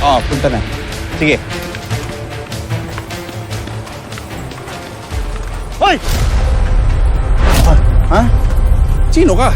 Oo, punta na. Sige. Hoy! Ah, ha? Sino ka?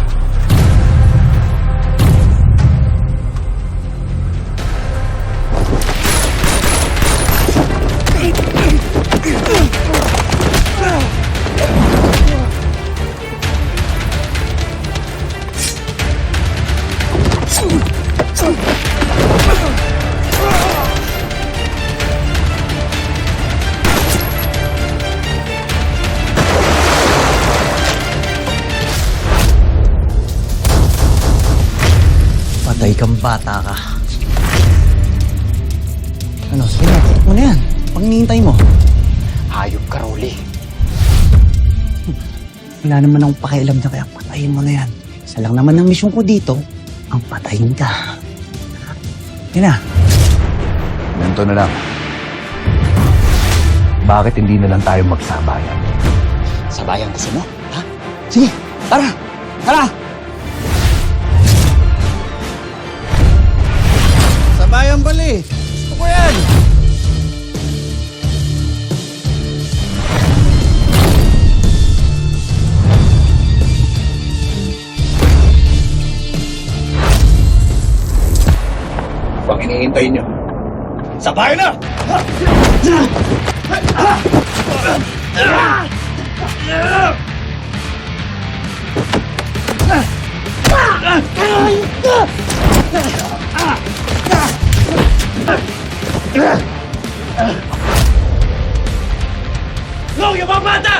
Kang bata ka. Ano, sige na. Ano na yan? Panginihintay mo. Hayop ka, Rolly. Wala naman akong pakialam na kaya patayin mo na yan. Isa lang naman ang misyon ko dito, ang patayin ka. Yan na. Ganito na lang. Bakit hindi na lang tayo magsabayan? Sabayan gusto mo? Ha? Sige, tara! Tara! Sabayan bali. Gusto ko yan. Pag hinihintay niyo. Sabayan na! Long, yung mga bata!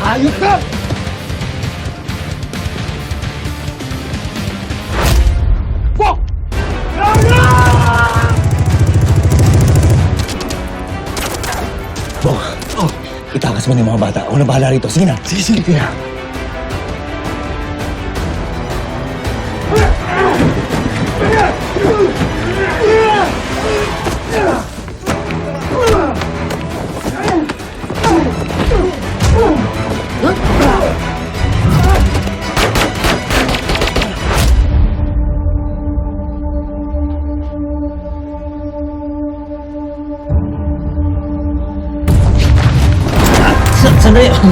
Hayop ka! Itakas mo na yung mga bata. Ako na bahala rito. Sige na. Sige, sige. Sige na.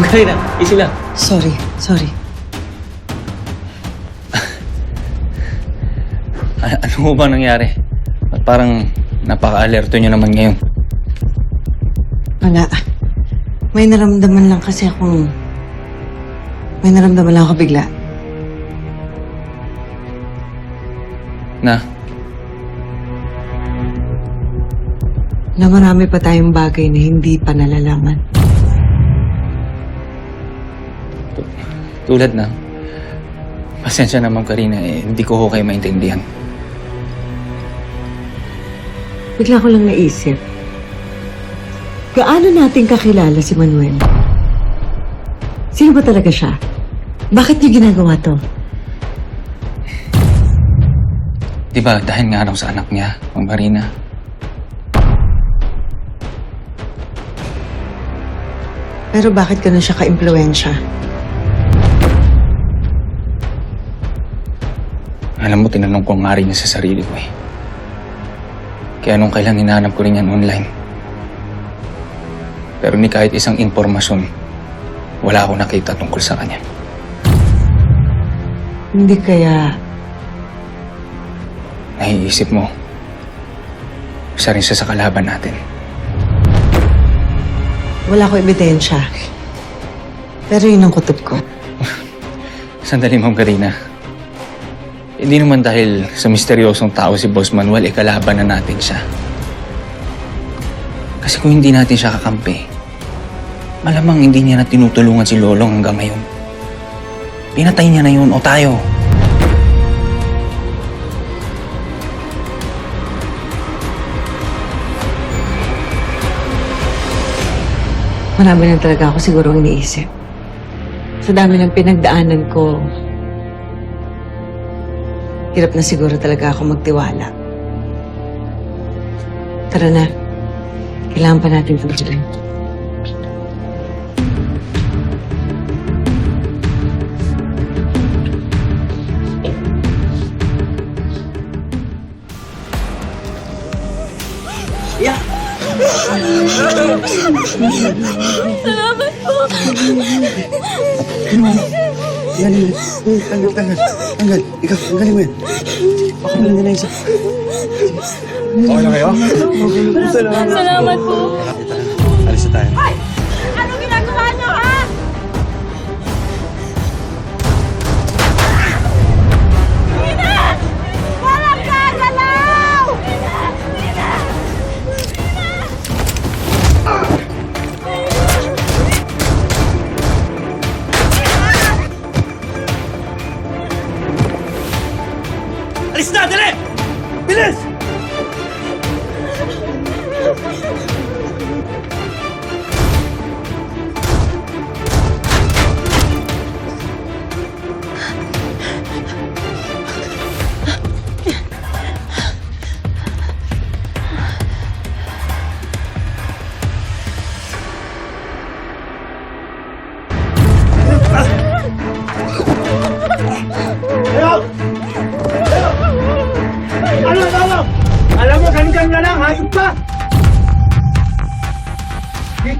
Galing na. Easy lang. Sorry, sorry. A- ano ba nangyari? At parang napaka-alerto nyo naman ngayon. Wala. May naramdaman lang kasi akong... May naramdaman lang ako bigla. Na, Na marami pa tayong bagay na hindi pa nalalaman. Tulad na. Pasensya na, Ma'am Karina. Eh, hindi ko ho kayo maintindihan. Bigla ko lang naisip. Gaano natin kakilala si Manuel? Sino ba talaga siya? Bakit niya ginagawa to? Di ba, dahil nga raw sa anak niya, Ma'am Karina. Pero bakit ganun siya ka-impluensya? Alam mo, tinanong ko nga rin niya sa sarili ko eh. Kaya nung kailan hinahanap ko rin yan online. Pero ni kahit isang impormasyon, wala akong nakita tungkol sa kanya. Hindi kaya Naiisip mo, isa rin siya sa kalaban natin. wala ko ebidensya. Pero yun ang kutob ko. Sandali, Ma'am Karina. Hindi naman dahil sa misteryosong tao si Boss Manuel, ikalaban na natin siya. Kasi kung hindi natin siya kakampi, malamang hindi niya na tinutulungan si Lolong hanggang ngayon. Pinatay niya na yun o tayo. Marami lang talaga ako siguro iniisip. Sa dami ng pinagdaanan ko, Hirap na siguro talaga ako magtiwala. Tara na. Kailangan pa natin tuloy. Yeah. Salamat po. Tanggalin mo. Tanggal, tanggal. Tanggal. Ikaw, tanggalin mo yan. Baka mo nila isa. Okay na kayo? Salamat po. Alis na tayo.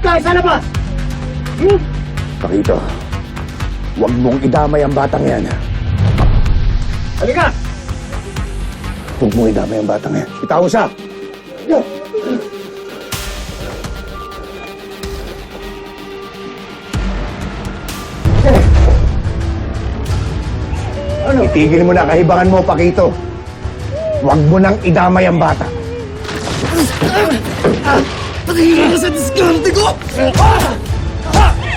Tayo sa labas! Pakito, huwag mong idamay ang batang yan. Halika! Huwag mong idamay ang batang yan. Itaw siya! Ano? Itigil mo na kahibangan mo, Pakito. Huwag mo nang idamay ang bata.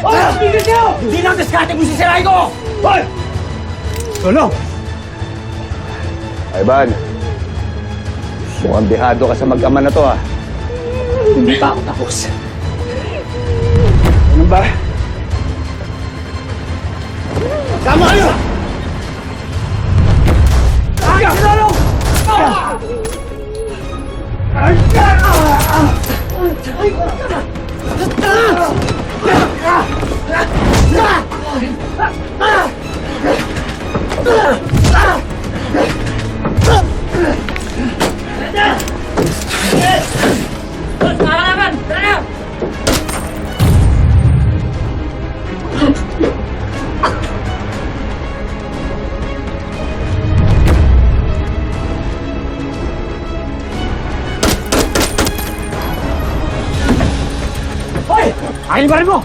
Oh! Tigil kayo! Hindi lang diskarte mo sisirain ko! Hoy! Ay, Ban. Mukhang dehado ka sa mag-ama na to, ah. Hindi pa ako tapos. Ano ba? Sama kayo! Ay, sinulong! Ah! Ay, ah! Ah! Hoy! Akin ba rin mo?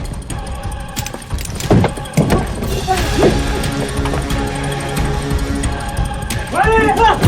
Hoy!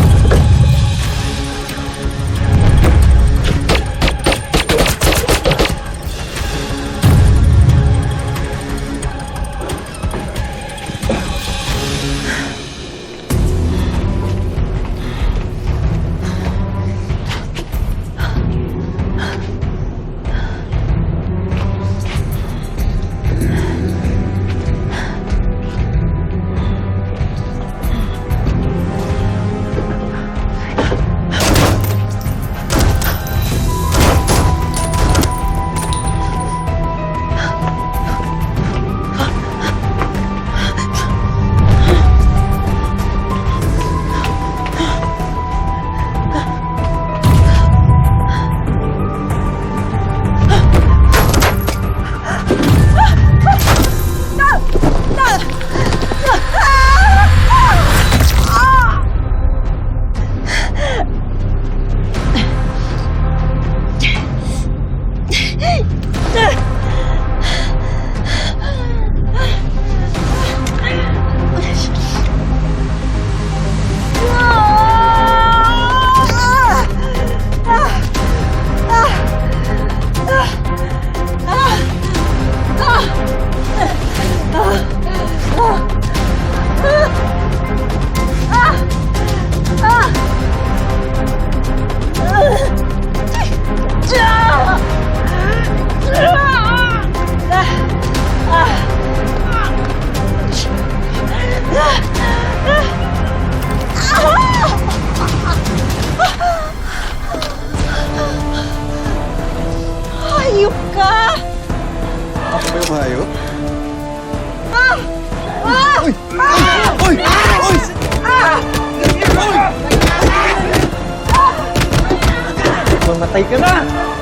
Mamatay ka na!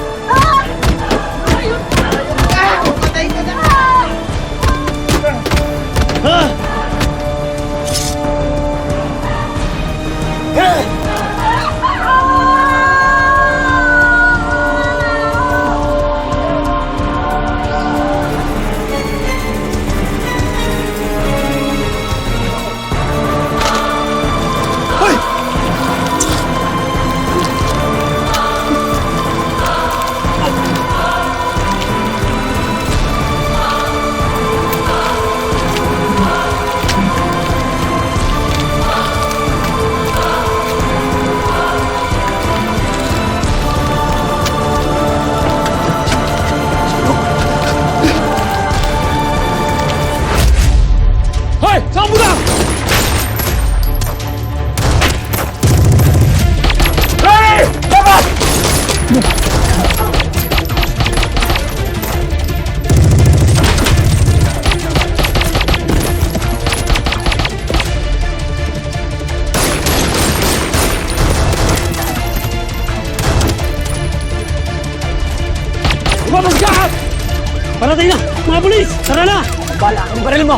Parating na! Mga pulis! Tara na! Bala ang baril mo!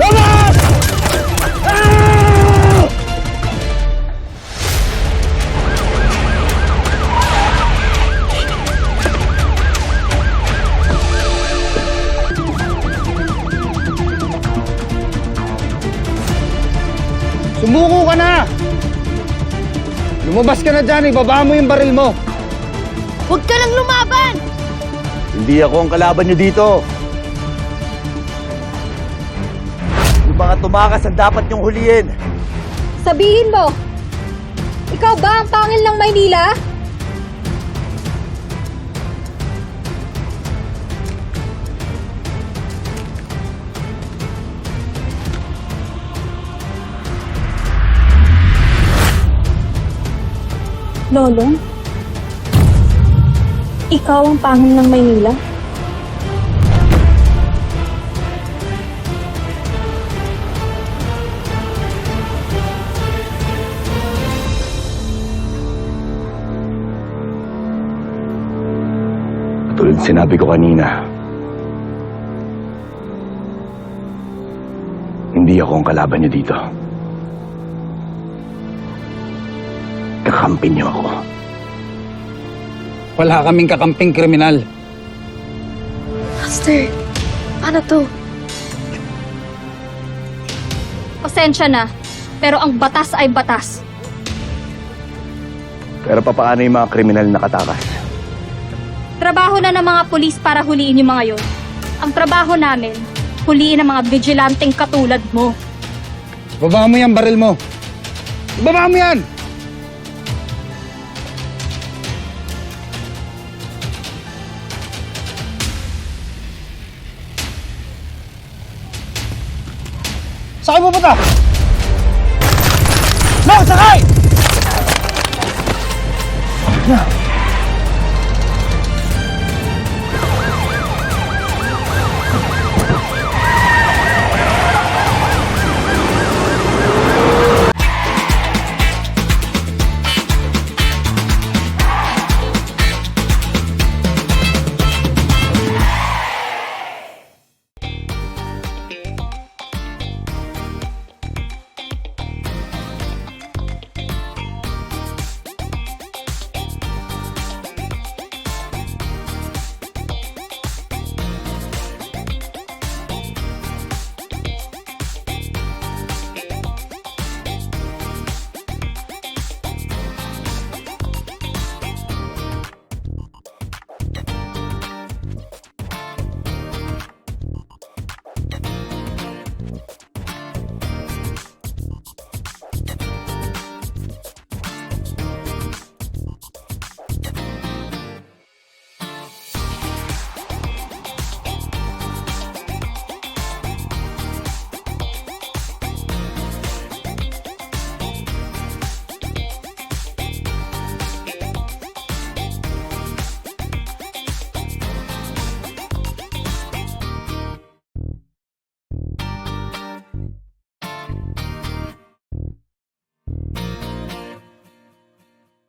Labas! Ah! Sumuko ka na! Lumabas ka na dyan, ibaba mo yung baril mo. Huwag ka nang lumaban! Hindi ako ang kalaban nyo dito. Yung mga tumakas ang dapat nyong huliin. Sabihin mo, ikaw ba ang pangil ng Maynila? Lolong? Ikaw ang pangil ng Maynila? Tulad sinabi ko kanina, hindi ako ang kalaban nyo dito. Kakampi nyo ako. Wala kaming kakamping kriminal. Master, ano to? Pasensya na, pero ang batas ay batas. Pero papaano yung mga kriminal na katakas? Trabaho na ng mga pulis para huliin yung mga yon. Ang trabaho namin, huliin ang mga vigilanteng katulad mo. Baba mo yan, baril mo. Baba mo yan! Saan mo punta? No, sakay!